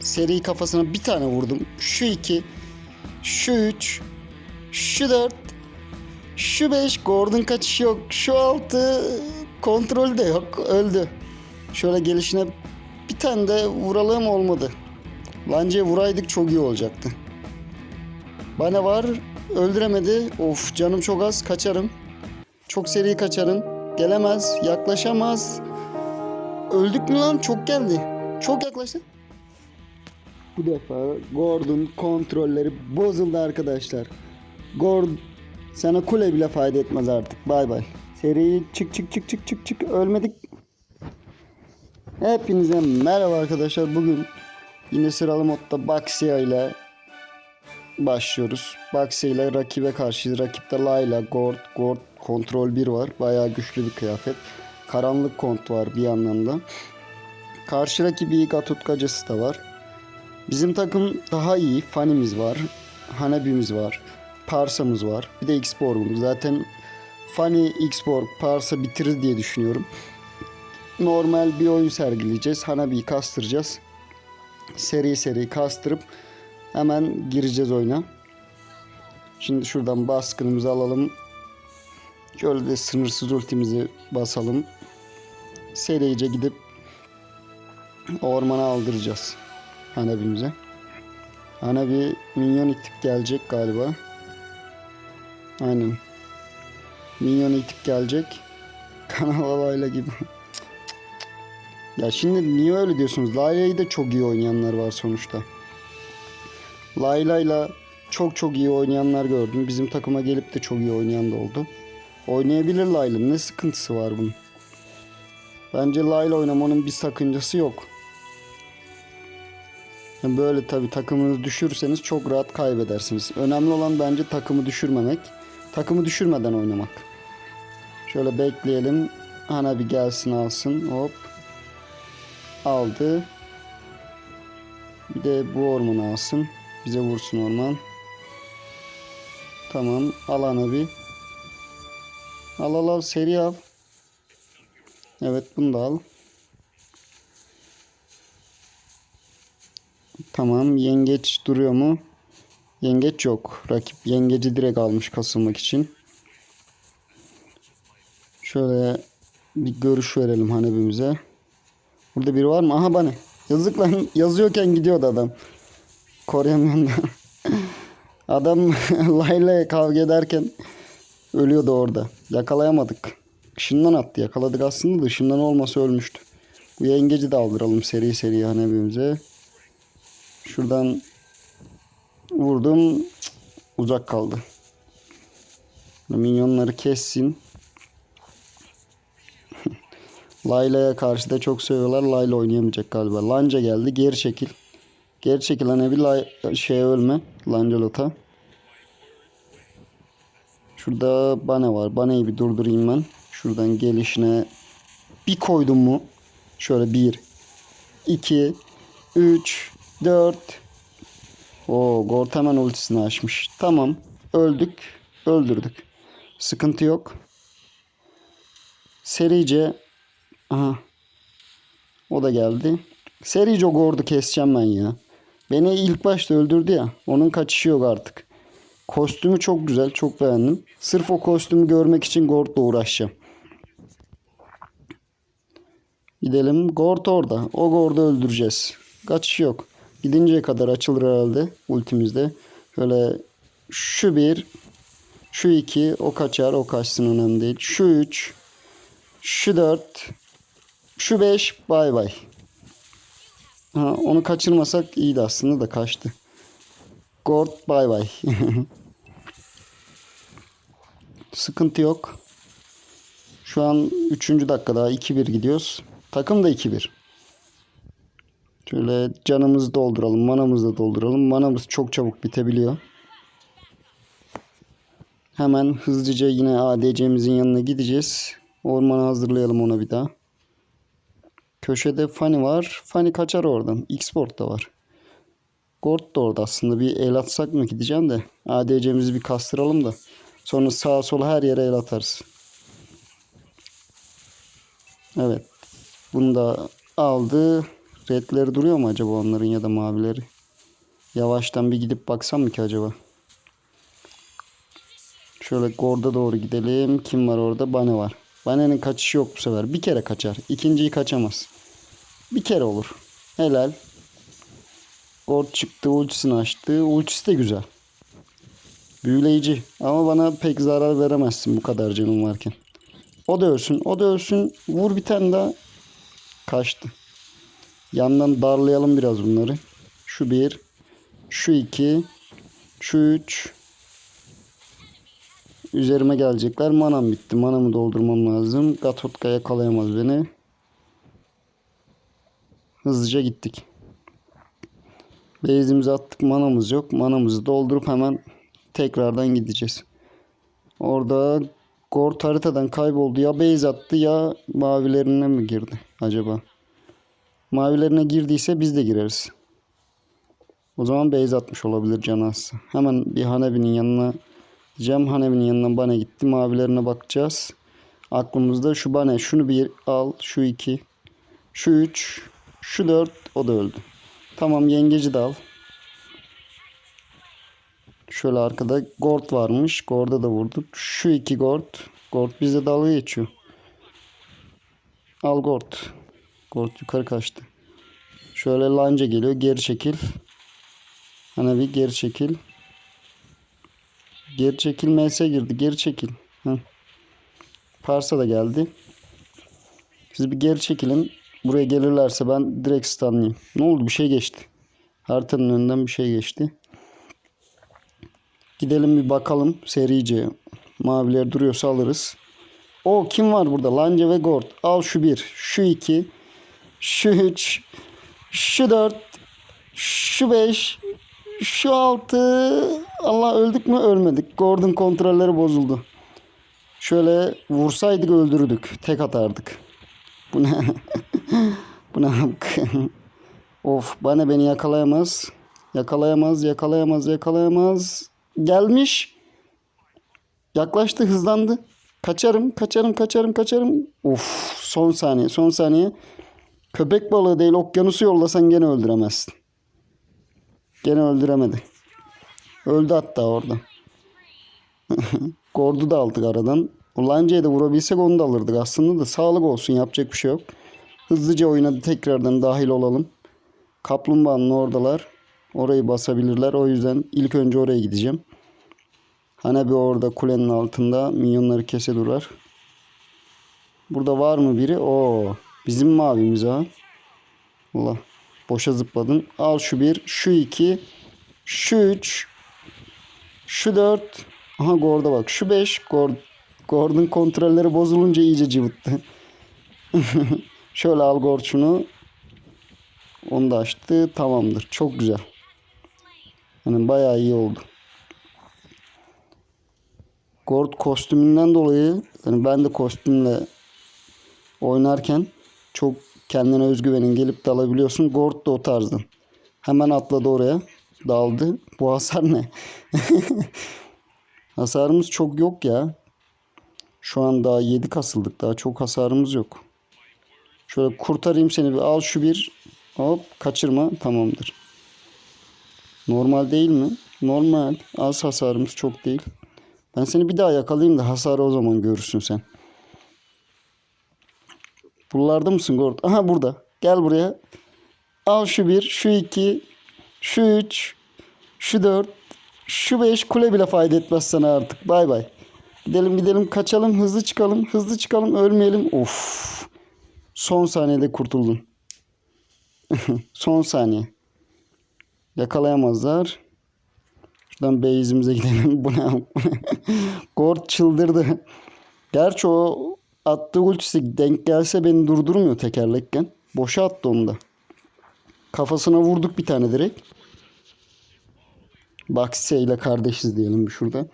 Seri kafasına bir tane vurdum. Şu iki. Şu üç. Şu dört. Şu beş. Gordon kaçış yok. Şu altı. Kontrol de yok. Öldü. Şöyle gelişine bir tane de vuralım olmadı. Lanca'ya vuraydık çok iyi olacaktı. Bana var. Öldüremedi. Of canım çok az. Kaçarım. Çok seri kaçarım. Gelemez. Yaklaşamaz. Öldük mü lan? Çok geldi. Çok yaklaştı. Bu defa Gordon kontrolleri bozuldu arkadaşlar. Gord sana kule bile fayda etmez artık. Bay bay. Seriyi çık çık çık çık çık çık ölmedik. Hepinize merhaba arkadaşlar. Bugün yine sıralı modda Baxia ile başlıyoruz. Baxia ile rakibe karşı. Rakipte Layla, Gord, Gord kontrol 1 var. Bayağı güçlü bir kıyafet. Karanlık kont var bir yandan da. Karşı rakibi Gatutkacısı da var. Bizim takım daha iyi. Fanimiz var. Hanabi'miz var. Parsa'mız var. Bir de X-Borg'umuz. Zaten Fani, X-Borg, Parsa bitirir diye düşünüyorum. Normal bir oyun sergileyeceğiz. Hanabi'yi kastıracağız. Seri seri kastırıp hemen gireceğiz oyuna. Şimdi şuradan baskınımızı alalım. Şöyle de sınırsız ultimizi basalım. Serice gidip ormana aldıracağız. Hanabi'mize. Hanabi minyon itip gelecek galiba. Aynen. Minyon itip gelecek. Kanal Layla gibi. ya şimdi niye öyle diyorsunuz? Layla'yı da çok iyi oynayanlar var sonuçta. Layla'yla çok çok iyi oynayanlar gördüm. Bizim takıma gelip de çok iyi oynayan da oldu. Oynayabilir Layla. Ne sıkıntısı var bunun? Bence Layla oynamanın bir sakıncası yok. Böyle tabi takımınızı düşürürseniz çok rahat kaybedersiniz. Önemli olan bence takımı düşürmemek. Takımı düşürmeden oynamak. Şöyle bekleyelim. Ana bir gelsin alsın. Hop. Aldı. Bir de bu ormanı alsın. Bize vursun orman. Tamam. Al ana bir. Al al al seri al. Evet bunu da al. Tamam yengeç duruyor mu? Yengeç yok. Rakip yengeci direkt almış kasılmak için. Şöyle bir görüş verelim hanebimize. Burada biri var mı? Aha bana. Yazık lan. Yazıyorken gidiyordu adam. Koruyamıyorum da. adam Layla'ya kavga ederken ölüyordu orada. Yakalayamadık. Işından attı. Yakaladık aslında da ışından olmasa ölmüştü. Bu yengeci de aldıralım seri seri hanebimize. Şuradan vurdum. Uzak kaldı. Minyonları kessin. Layla'ya karşı da çok seviyorlar. Layla oynayamayacak galiba. Lanca geldi. Geri çekil. Geri çekil hani bir lay şey ölme. Lancelota. Şurada bana var. Bana'yı bir durdurayım ben. Şuradan gelişine bir koydum mu? Şöyle bir, iki, üç, 4 O Gort hemen ultisini açmış. Tamam. Öldük. Öldürdük. Sıkıntı yok. Serice Aha. O da geldi. Serice o Gord'u keseceğim ben ya. Beni ilk başta öldürdü ya. Onun kaçışı yok artık. Kostümü çok güzel. Çok beğendim. Sırf o kostümü görmek için Gord'la uğraşacağım. Gidelim. Gord orada. O Gord'u öldüreceğiz. Kaçış yok. Gidinceye kadar açılır herhalde ultimizde. Şöyle şu bir, şu iki, o kaçar, o kaçsın önemli değil. Şu üç, şu dört, şu beş, bay bay. Ha, onu kaçırmasak iyiydi aslında da kaçtı. Gord bay bay. Sıkıntı yok. Şu an 3. dakikada 2-1 gidiyoruz. Takım da 2-1. Şöyle canımızı dolduralım. Manamızı da dolduralım. Manamız çok çabuk bitebiliyor. Hemen hızlıca yine ADC'mizin yanına gideceğiz. Ormanı hazırlayalım ona bir daha. Köşede Fanny var. Fanny kaçar oradan. X-Port da var. Gord da orada aslında. Bir el atsak mı gideceğim de. ADC'mizi bir kastıralım da. Sonra sağa sola her yere el atarız. Evet. Bunu da aldı. Redleri duruyor mu acaba onların ya da mavileri? Yavaştan bir gidip baksam mı ki acaba? Şöyle Gord'a doğru gidelim. Kim var orada? Bane var. Bane'nin kaçışı yok bu sefer. Bir kere kaçar. İkinciyi kaçamaz. Bir kere olur. Helal. Gord çıktı. Ultisini açtı. Ultisi de güzel. Büyüleyici. Ama bana pek zarar veremezsin bu kadar canım varken. O da ölsün. O da ölsün. Vur bir tane daha. Kaçtı. Yandan darlayalım biraz bunları. Şu bir. Şu iki. Şu üç. Üzerime gelecekler. Manam bitti. Manamı doldurmam lazım. Gatotka yakalayamaz beni. Hızlıca gittik. Base'imizi attık. Manamız yok. Manamızı doldurup hemen tekrardan gideceğiz. Orada Gort haritadan kayboldu. Ya base attı ya mavilerine mi girdi acaba? Mavilerine girdiyse biz de gireriz. O zaman base atmış olabilir Canası. Hemen bir Hanebi'nin yanına Cem Hanebi'nin yanına bana gitti. Mavilerine bakacağız. Aklımızda şu bana şunu bir al. Şu iki. Şu üç. Şu dört. O da öldü. Tamam yengeci de al. Şöyle arkada Gord varmış. Gord'a da vurduk. Şu iki Gord. Gord bize dalga geçiyor. Al Gord. Gord yukarı kaçtı. Şöyle lanca geliyor. Geri çekil. Hani bir geri çekil. Geri çekil MS girdi. Geri çekil. Hı. Parsa da geldi. Siz bir geri çekilin. Buraya gelirlerse ben direkt stunlayayım. Ne oldu? Bir şey geçti. Haritanın önünden bir şey geçti. Gidelim bir bakalım serice. Maviler duruyorsa alırız. O kim var burada? Lanca ve Gord. Al şu bir. Şu iki. Şu üç. Şu dört. Şu beş. Şu altı. Allah öldük mü? Ölmedik. Gordon kontrolleri bozuldu. Şöyle vursaydık öldürürdük. Tek atardık. Bu ne? Bu ne? of bana beni yakalayamaz. Yakalayamaz, yakalayamaz, yakalayamaz. Gelmiş. Yaklaştı, hızlandı. Kaçarım, kaçarım, kaçarım, kaçarım. Of, son saniye, son saniye. Köpek balığı değil, okyanusu yollasan gene öldüremezsin. Gene öldüremedi. Öldü hatta orada. Gord'u da aldık aradan. Ulanca'ya da vurabilsek onu da alırdık aslında da sağlık olsun yapacak bir şey yok. Hızlıca oyuna tekrardan dahil olalım. Kaplumbağanın oradalar. Orayı basabilirler. O yüzden ilk önce oraya gideceğim. Bir orada kulenin altında minyonları kese durar. Burada var mı biri? Oo, bizim mavimiz ha. Allah. Boşa zıpladın. Al şu bir, şu iki, şu üç, şu dört. Aha Gord'a bak. Şu beş. Gord, Gord'un kontrolleri bozulunca iyice cıvıttı. Şöyle al Gord şunu. Onu da açtı. Tamamdır. Çok güzel. Yani bayağı iyi oldu. Gord kostümünden dolayı yani ben de kostümle oynarken çok kendine özgüvenin gelip dalabiliyorsun. Gord da o tarzdan. Hemen atladı oraya. Daldı. Bu hasar ne? Hasarımız çok yok ya. Şu an daha 7 kasıldık. Daha çok hasarımız yok. Şöyle kurtarayım seni bir. Al şu bir. Hop kaçırma. Tamamdır. Normal değil mi? Normal. Az hasarımız çok değil. Ben seni bir daha yakalayayım da hasarı o zaman görürsün sen. Buralarda mısın Gord? Aha burada. Gel buraya. Al şu bir, şu iki, şu üç, şu dört, şu beş kule bile fayda etmez sana artık. Bay bay. Gidelim gidelim kaçalım hızlı çıkalım hızlı çıkalım ölmeyelim. Of. Son saniyede kurtuldum. Son saniye. Yakalayamazlar. Şuradan base'imize gidelim. Bu ne? Gord çıldırdı. Gerçi o attığı ultisi denk gelse beni durdurmuyor tekerlekken. Boşa attı onu da. Kafasına vurduk bir tane direkt. Baxia ile kardeşiz diyelim bir şurada.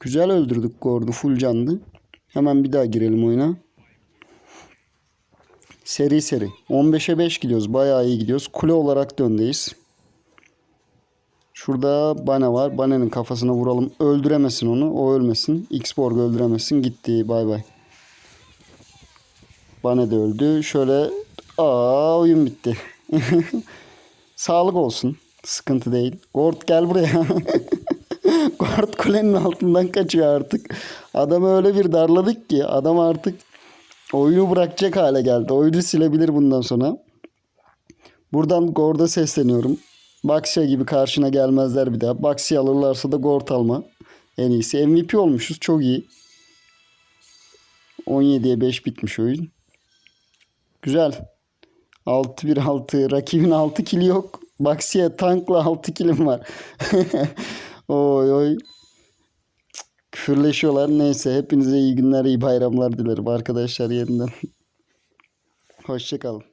Güzel öldürdük Gord'u. Full candı. Hemen bir daha girelim oyuna. Seri seri. 15'e 5 gidiyoruz. Bayağı iyi gidiyoruz. Kule olarak da öndeyiz. Şurada Bana var. Bana'nın kafasına vuralım. Öldüremesin onu. O ölmesin. X-Borg öldüremesin. Gitti. Bay bay. Bana de öldü. Şöyle aa oyun bitti. Sağlık olsun. Sıkıntı değil. Gord gel buraya. Gord kulenin altından kaçıyor artık. Adamı öyle bir darladık ki adam artık oyunu bırakacak hale geldi. Oyunu silebilir bundan sonra. Buradan Gord'a sesleniyorum. Baxia gibi karşına gelmezler bir daha. Baxia alırlarsa da Gord alma. En iyisi. MVP olmuşuz. Çok iyi. 17'ye 5 bitmiş oyun. Güzel. 6-1-6. Rakibin 6 kili yok. Baxia tankla 6 kilim var. oy oy. Küfürleşiyorlar. Neyse hepinize iyi günler, iyi bayramlar dilerim arkadaşlar yeniden. Hoşçakalın.